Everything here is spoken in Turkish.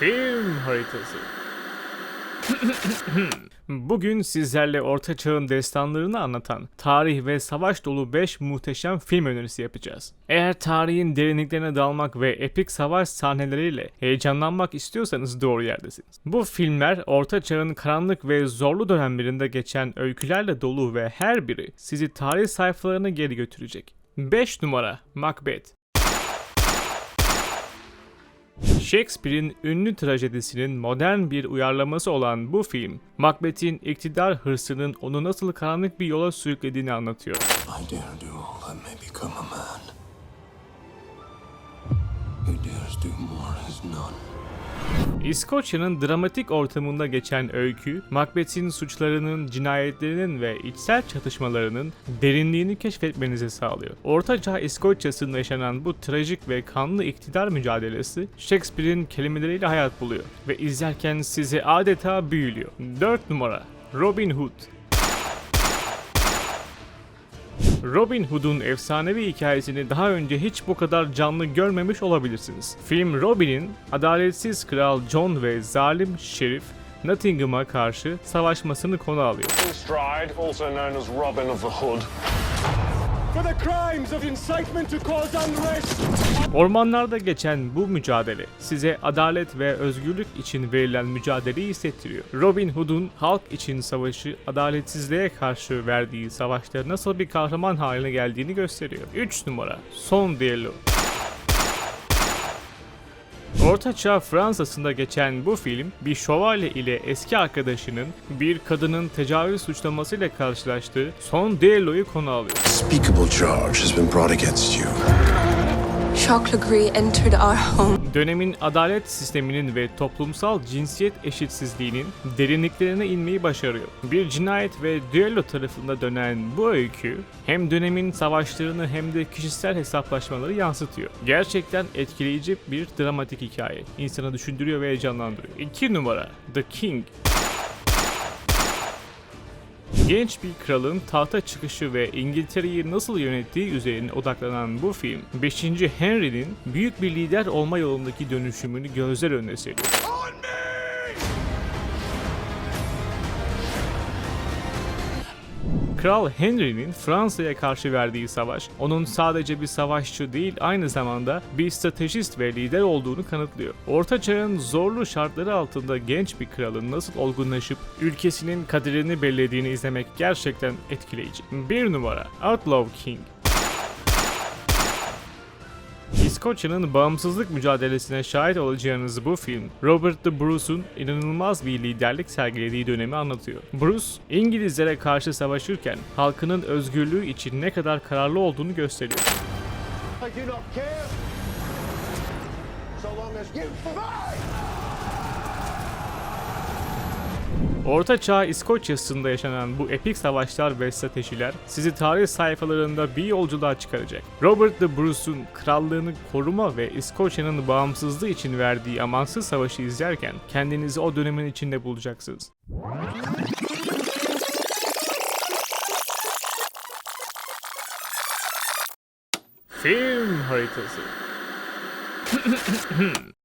Film haritası. Bugün sizlerle Orta Çağ'ın destanlarını anlatan tarih ve savaş dolu 5 muhteşem film önerisi yapacağız. Eğer tarihin derinliklerine dalmak ve epik savaş sahneleriyle heyecanlanmak istiyorsanız doğru yerdesiniz. Bu filmler Orta Çağ'ın karanlık ve zorlu dönemlerinde geçen öykülerle dolu ve her biri sizi tarih sayfalarına geri götürecek. 5 numara Macbeth Shakespeare'in ünlü trajedisinin modern bir uyarlaması olan bu film, Macbeth'in iktidar hırsının onu nasıl karanlık bir yola sürüklediğini anlatıyor. I dare do all that may become a man. Who dares do more is none. İskoçya'nın dramatik ortamında geçen öykü, Macbeth'in suçlarının, cinayetlerinin ve içsel çatışmalarının derinliğini keşfetmenizi sağlıyor. Ortaçağ İskoçya'sında yaşanan bu trajik ve kanlı iktidar mücadelesi Shakespeare'in kelimeleriyle hayat buluyor ve izlerken sizi adeta büyülüyor. 4 numara Robin Hood Robin Hood'un efsanevi hikayesini daha önce hiç bu kadar canlı görmemiş olabilirsiniz. Film Robin'in adaletsiz kral John ve zalim şerif Nottingham'a karşı savaşmasını konu alıyor. Ormanlarda geçen bu mücadele size adalet ve özgürlük için verilen mücadeleyi hissettiriyor. Robin Hood'un halk için savaşı, adaletsizliğe karşı verdiği savaşta nasıl bir kahraman haline geldiğini gösteriyor. 3 numara Son Düello Orta Çağ Fransa'sında geçen bu film bir şövalye ile eski arkadaşının bir kadının tecavüz suçlamasıyla karşılaştığı son düelloyu konu alıyor. Unspeakable charge has been brought against you. Dönemin adalet sisteminin ve toplumsal cinsiyet eşitsizliğinin derinliklerine inmeyi başarıyor. Bir cinayet ve düello tarafında dönen bu öykü hem dönemin savaşlarını hem de kişisel hesaplaşmaları yansıtıyor. Gerçekten etkileyici bir dramatik hikaye. İnsanı düşündürüyor ve heyecanlandırıyor. 2 numara The King Genç bir kralın tahta çıkışı ve İngiltere'yi nasıl yönettiği üzerine odaklanan bu film, 5. Henry'nin büyük bir lider olma yolundaki dönüşümünü gözler önüne seriyor. Kral Henry'nin Fransa'ya karşı verdiği savaş, onun sadece bir savaşçı değil aynı zamanda bir stratejist ve lider olduğunu kanıtlıyor. Orta Çağ'ın zorlu şartları altında genç bir kralın nasıl olgunlaşıp ülkesinin kaderini belirlediğini izlemek gerçekten etkileyici. Bir numara Outlaw King İskoçya'nın bağımsızlık mücadelesine şahit olacağınız bu film, Robert de Bruce'un inanılmaz bir liderlik sergilediği dönemi anlatıyor. Bruce, İngilizlere karşı savaşırken halkının özgürlüğü için ne kadar kararlı olduğunu gösteriyor. I do not care. So long as you fight. Orta Çağ İskoçya'sında yaşanan bu epik savaşlar ve stratejiler sizi tarih sayfalarında bir yolculuğa çıkaracak. Robert de Bruce'un krallığını koruma ve İskoçya'nın bağımsızlığı için verdiği amansız savaşı izlerken kendinizi o dönemin içinde bulacaksınız. Film haritası